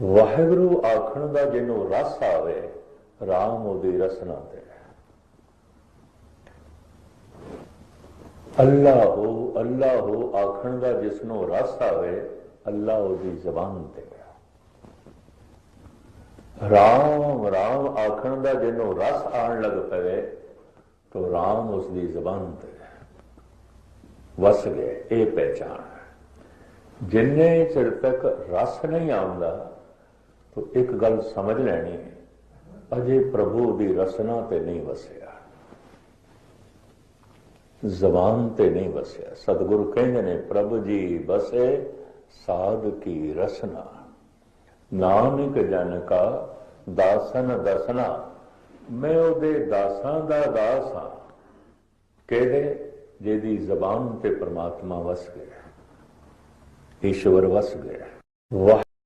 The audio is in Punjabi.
ਵਾਹਿਗੁਰੂ ਆਖਣ ਦਾ ਜਿਹਨੂੰ ਰਸ ਆਵੇ RAM ਉਹਦੀ ਰਸਨਾ ਤੇ ਅੱਲਾਹੂ ਅੱਲਾਹੂ ਆਖਣ ਦਾ ਜਿਸ ਨੂੰ ਰਸ ਆਵੇ ਅੱਲਾ ਉਹਦੀ ਜ਼ਬਾਨ ਤੇ ਰਾਮ ਰਾਮ ਆਖਣ ਦਾ ਜਿਹਨੂੰ ਰਸ ਆਣ ਲੱਗ ਪਵੇ, ਤੋ RAM ਉਸ ਦੀ ਜ਼ਬਾਨ ਤੇ ਵਸ ਗਏ, ਇਹ ਪਹਿਚਾਨ ਜਿੰਨੇ ਚਿਰ ਤੱਕ ਰਸ ਨਹੀਂ ਆਉਂਦਾ ਤੋ ਇੱਕ ਗੱਲ ਸਮਝ ਲੈਣੀ ਹੈ। ਅਜੇ ਪ੍ਰਭੂ ਦੀ ਰਸਨਾ ਤੇ ਨਹੀਂ ਵਸਿਆ। ਜ਼ਬਾਨ ਤੇ ਨਹੀਂ ਵਸਿਆ। ਸਤਿਗੁਰੂ ਕਹਿੰਦੇ ਨੇ, ਪ੍ਰਭੂ ਜੀ ਵਸੇ, ਸਾਧ ਕੀ ਰਸਨਾ। ਨਾਨਕ ਜਨ ਕਾ ਦਾਸਨ ਦਸਨਾ। ਮੈਂ ਉਹਦੇ ਦਾਸਾਂ ਦਾ ਦਾਸ ਹਾਂ। ਕਿਹਦੇ? ਜਿਹਦੀ ਜ਼ਬਾਨ ਤੇ ਪ੍ਰਮਾਤਮਾ ਵਸ ਗਿਆ। ਈਸ਼ਵਰ ਵਸ ਗਿਆ। ਵਾਹ।